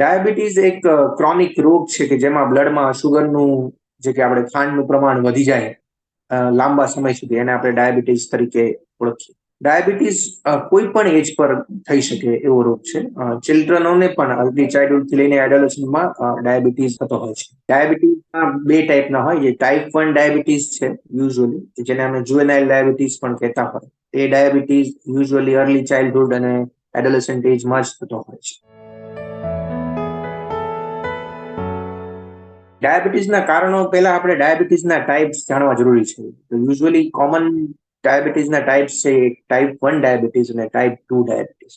Diabetes એક chronic રોગ છે કે જેમાં બ્લડમાં શુગરનું જે કે આપણે ખાંડનું પ્રમાણ વધી જાય લાંબા સમય સુધી એને આપણે ડાયાબિટીસ તરીકે ઓળખીએ. ડાયાબિટીસ કોઈ પણ એજ પર થઈ શકે એવો રોગ છે. ચિલ્ડ્રનોને પણ અર્લી ચાઇલ્ડહુડથી લઈને એડોલેશનમાં ડાયાબિટીસ થતો હોય છે. ડાયાબિટીસમાં બે ટાઈપના હોય, જે ટાઈપ વન ડાયાબિટીસ છે, યુઝ્યુઅલી જેને અમે જુવેનાઇલ ડાયાબિટીસ પણ કહેતા હોય. એ ડાયાબિટીસ યુઝ્યુઅલી અર્લી ચાઇલ્ડહુડ અને એડોલેસન્ટ એજમાં જ થતો હોય છે. ડાયાબિટીસના કારણો પહેલા આપણે ડાયાબિટીસના ટાઈપ્સ જાણવા જરૂરી છે. તો યુઝ્યુઅલી કોમન ડાયાબિટીસના ટાઈપ્સ છે ટાઈપ વન ડાયાબિટીસ અને ટાઈપ ટુ ડાયાબિટીસ.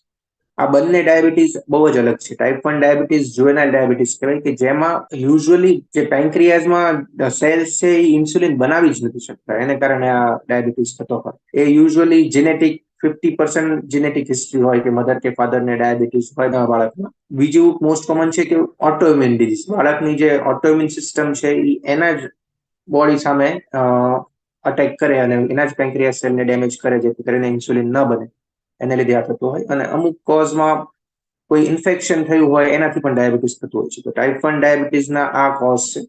આ બંને ડાયાબિટીસ બહુ જ અલગ છે. Type one diabetes juvenile diabetes કહેવાય કે જેમાં યુઝ્યુઅલી જે પેન્ક્રિયાઝમાં સેલ્સ છે એ ઇન્સ્યુલિન બનાવી જ નથી શકતા. એને કારણે આ ડાયાબિટીસ થતો હોય. એ usually genetic fifty percent genetic history હોય કે મધર કે ફાધર ને ડાયાબિટીસ હોય બાળકમાં. બીજું મોસ્ટ કોમન છે કે ઓટોઇમ્યુન ડિઝીઝ બાળકની જે ઓટોઇમ્યુન સિસ્ટમ છે એ એના જ બોડી સામે અટેક કરે અને એના જ પેન્ક્રિયાસ સેલને ડેમેજ કરે, જેથી કરીને ઇન્સ્યુલિન ન બને. એને લીધે આ થતું હોય. અને અમુક કોઝમાં કોઈ ઇન્ફેક્શન થયું હોય, એનાથી પણ ડાયાબિટીસ થતું હોય છે. તો ટાઈપ વન ડાયાબિટીસના આ કોઝ છે.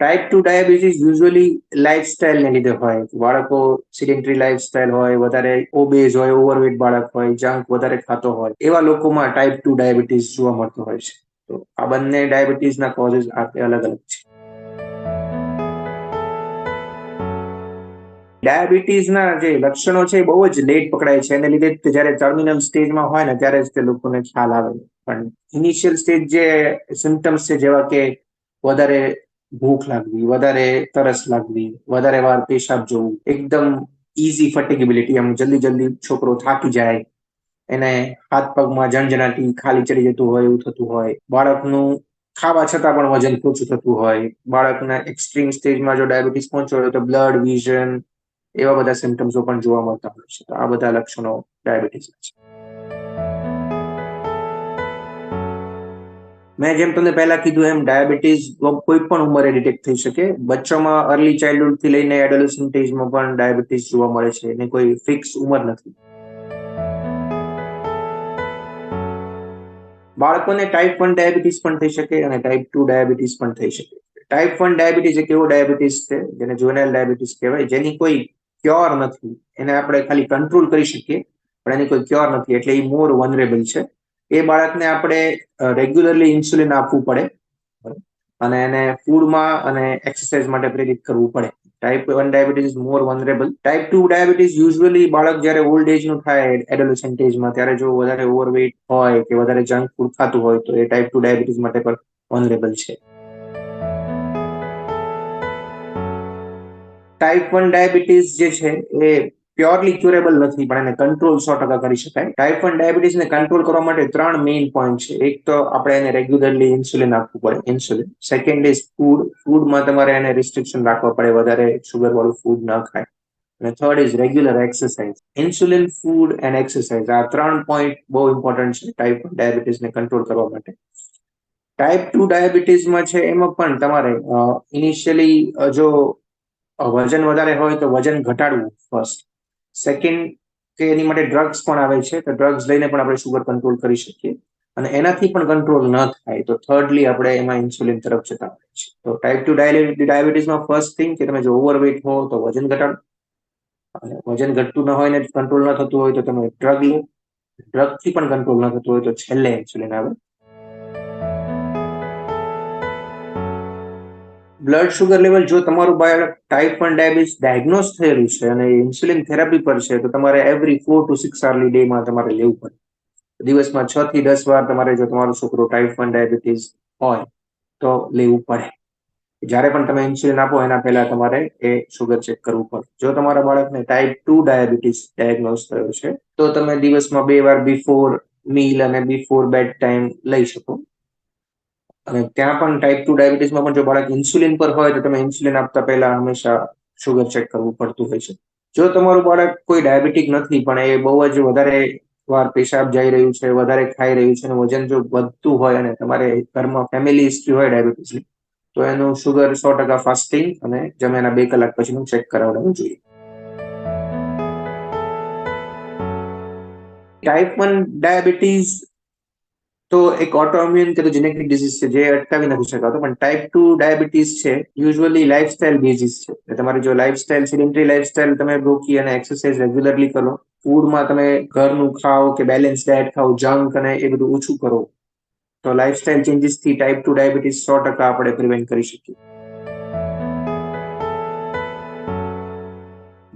ટાઈપ ટુ ડાયાબિટીસ યુઝ્યુઅલી લાઇફસ્ટાઇલને લીધે હોય બાળકો સિડેન્ટરી લાઇફસ્ટાઈલ હોય, વધારે ઓબેઝ હોય ઓવરવેટ બાળક હોય જંક વધારે ખાતો હોય, એવા લોકોમાં ટાઈપ ટુ ડાયાબિટીસ જોવા મળતો હોય છે। તો આ બંને ડાયાબિટીસના કોઝિસ અલગ અલગ છે। ડાયાબિટીસના જે લક્ષણો છે એ બહુ જ લેટ પકડાય છે, એને લીધે જયારે ટર્મિનલ સ્ટેજમાં હોય ને ત્યારે જ તે લોકોને ખ્યાલ આવે પણ ઇનિશિયલ સ્ટેજ જે સિમ્ટમ્સ છે, જેવા કે વધારે ભૂખ લાગવી, વધારે તરસ લાગવી, વધારે વાર પેશાબ જોવું, એકદમ ઇઝી ફટેગેબિલિટી આમ જલ્દી જલ્દી છોકરો થાકી જાય, એને હાથ પગમાં જણજણાટી ખાલી ચડી જતું હોય, એવું થતું હોય, બાળકનું ખાવા છતાં પણ વજન ઓછું થતું હોય, બાળકના એક્સ્ટ્રીમ સ્ટેજમાં જો ડાયાબિટીસ પહોંચ્યો હોય તો બ્લડ વિઝન એવા બધા સિમ્ટમ્સો પણ જોવા મળતા હોય છે. તો આ બધા લક્ષણો ડાયાબિટીસના છે. મેં જેમ તમને પહેલા કીધું એમ ડાયાબિટીસ કોઈ પણ ઉંમરે ડિટેક્ટ થઈ શકે. બચ્ચામાં અર્લી ચાઇલ્ડહુડથી લઈને એડોલેસન્ટ એજમાં પણ ડાયાબિટીસ જોવા મળે છે. એને કોઈ ફિક્સ ઉંમર નથી. બાળકોને ટાઈપ વન ડાયાબિટીસ પણ થઈ શકે અને ટાઈપ ટુ ડાયાબિટીસ પણ થઈ શકે. ટાઈપ વન ડાયાબિટીસ એક એવો ડાયાબિટીસ છે, જેને જોનાઇલ ડાયાબિટીસ કહેવાય, જેની કોઈ ક્યોર નથી. એને આપણે ખાલી કંટ્રોલ કરી શકીએ, પણ એની કોઈ ક્યોર નથી. એટલે એ મોર વનરેબલ છે. એ બાળકને આપણે રેગ્યુલરલી ઇન્સ્યુલિન આપવું પડે. અને એને ફૂડમાં અને એક્સરસાઇઝ માટે પ્રેરિત કરવું પડે. Type one diabetes more vulnerable type two diabetes usually બાળક જયારે ઓલ્ડ એજનું થાય એડોલેસન્ટ એજમાં ત્યારે જો વધારે ઓવરવેટ હોય કે વધારે જંક ફૂડ ખાતું હોય, તો એ ટાઈપ ટુ ડાયાબિટીસ માટે પણ વનરેબલ છે. ટાઈપ વન ડાયાબિટીસ જે છે, એ પ્યોરલી ક્યુરેબલ નથી, પણ એને કંટ્રોલ સો ટકા કરી શકાય. ટાઈપ વન ડાયાબિટીસને કંટ્રોલ કરવા માટે ત્રણ મેઇન પોઈન્ટ છે. એક તો આપણે એને રેગ્યુલરલી ઇન્સ્યુલિન આપવું પડે ઇન્સ્યુલિન સેકન્ડ ઇઝ ફૂડ ફૂડમાં તમારે એને રિસ્ટ્રિક્શન રાખવા પડે, વધારે સુગર વાળું ફૂડ ન ખાય. અને third is regular exercise insulin food and exercise આ ત્રણ પોઈન્ટ બહુ ઇમ્પોર્ટન્ટ છે ટાઈપ વન ડાયાબિટીસને કંટ્રોલ કરવા માટે. ટાઈપ ટુ ડાયાબિટીસમાં છે, એમાં પણ તમારે ઇનિશિયલી જો વજન વધારે હોય તો વજન ઘટાડવું ફર્સ્ટ સેકન્ડ કે એની માટે ડ્રગ્સ પણ આવે છે, તો ડ્રગ્સ લઈને પણ આપણે શુગર કંટ્રોલ કરી શકીએ. અને એનાથી પણ કંટ્રોલ ન થાય, તો થર્ડલી આપણે એમાં ઇન્સ્યુલિન તરફ જતા હોય છે તો ટાઈપ ટુ ડાયાબિટીસમાં ફર્સ્ટ થિંગ કે તમે જો ઓવરવેટ હો, તો વજન ઘટાડો. અને વજન ઘટતું ન હોય ને કંટ્રોલ ન થતું હોય, તો તમે ડ્રગ લો. ડ્રગથી પણ કંટ્રોલ ન થતું હોય, તો છેલ્લે ઇન્સ્યુલિન આવે. બ્લડ શુગર લેવલ જો તમારું બાળક ટાઈપ વન ડાયાબિટીસ ડાયગ્નોઝ થયેલું છે અને ઇન્સ્યુલિન થેરાપી પર છે, તો તમારે every four two six hourly ડેમાં તમારે લેવું પડે. દિવસમાં છ થી દસ વાર તમારે જો તમારો છોકરો ટાઈપ વન ડાયાબિટીસ હોય, તો લેવું પડે. જ્યારે પણ તમે ઇન્સ્યુલિન આપો, એના પહેલા તમારે એ શુગર ચેક કરવું પડે. જો તમારા બાળકને ટાઈપ ટુ ડાયાબિટીસ ડાયગ્નોઝ થયો છે, તો તમે દિવસમાં બે વાર બિફોર મીલ અને બિફોર બેડ ટાઈમ લઈ શકો. અને ત્યાં પણ ટાઈપ ટુ ડાયાબિટીસમાં પણ જો બાળક ઇન્સ્યુલિન પર હોય તો તમે ઇન્સ્યુલિન આપતા પહેલા હંમેશા શુગર ચેક કરવું પડતું હોય છે. જો તમારું બાળક કોઈ ડાયાબિટીક નથી પણ એ બહુ જ વધારે વાર પેશાબ જઈ રહ્યું છે, વધારે ખાઈ રહ્યું છે અને વજન જો વધતું હોય અને તમારે ઘરમાં ફેમિલી હિસ્ટ્રી હોય ડાયાબિટીસની તો એનું શુગર સો ટકા ફાસ્ટિંગ અને જમ્યાના બે કલાક પછીનું ચેક કરાવડાવવું જોઈએ. ટાઈપ વન ડાયાબિટીસ તો એક ઓટોમ્યુન કે જેનેટિક ડિઝીઝ છે, જે અટકાવી નથી શકાતો, પણ ટાઈપ ટુ ડાયાબિટીસ છે યુઝ્યુઅલી લાઇફસ્ટાઇલ બેઝિસ છે. એટલે તમારી જો લાઇફસ્ટાઇલ સિડેન્ટરી લાઇફસ્ટાઇલ તમે રોકી અને એક્સરસાઇઝ રેગ્યુલરલી કરો ફૂડમાં તમે ઘરનું ખાઓ કે બેલેન્સ ડાયટ ખાઓ જંક અને એ બધું ઓછું કરો, તો લાઇફસ્ટાઇલ ચેન્જીસથી ટાઈપ ટુ ડાયાબિટીસ સો ટકા આપણે પ્રિવેન્ટ કરી શકીએ.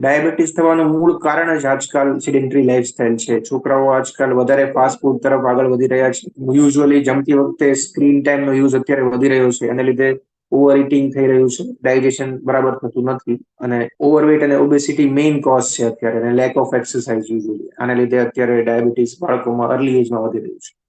ડાયાબિટીસ થવાનું મૂળ કારણ જ આજકાલ સિડેન્ટરી લાઈફસ્ટાઈલ છે. છોકરાઓ આજકાલ વધારે ફાસ્ટ ફૂડ તરફ આગળ વધી રહ્યા છે. યુઝ્યુઅલી જમતી વખતે સ્ક્રીન ટાઈમનો યુઝ અત્યારે વધી રહ્યો છે. એને લીધે ઓવર ઇટિંગ થઈ રહ્યું છે. ડાયજેશન બરાબર થતું નથી. અને ઓવરવેટ અને ઓબેસિટી મેઇન કોઝ છે અત્યારે. અને લેક ઓફ એક્સરસાઇઝ યુઝ્યુઅલી આને લીધે અત્યારે ડાયાબિટીસ બાળકોમાં અર્લી એજમાં વધી રહ્યું છે.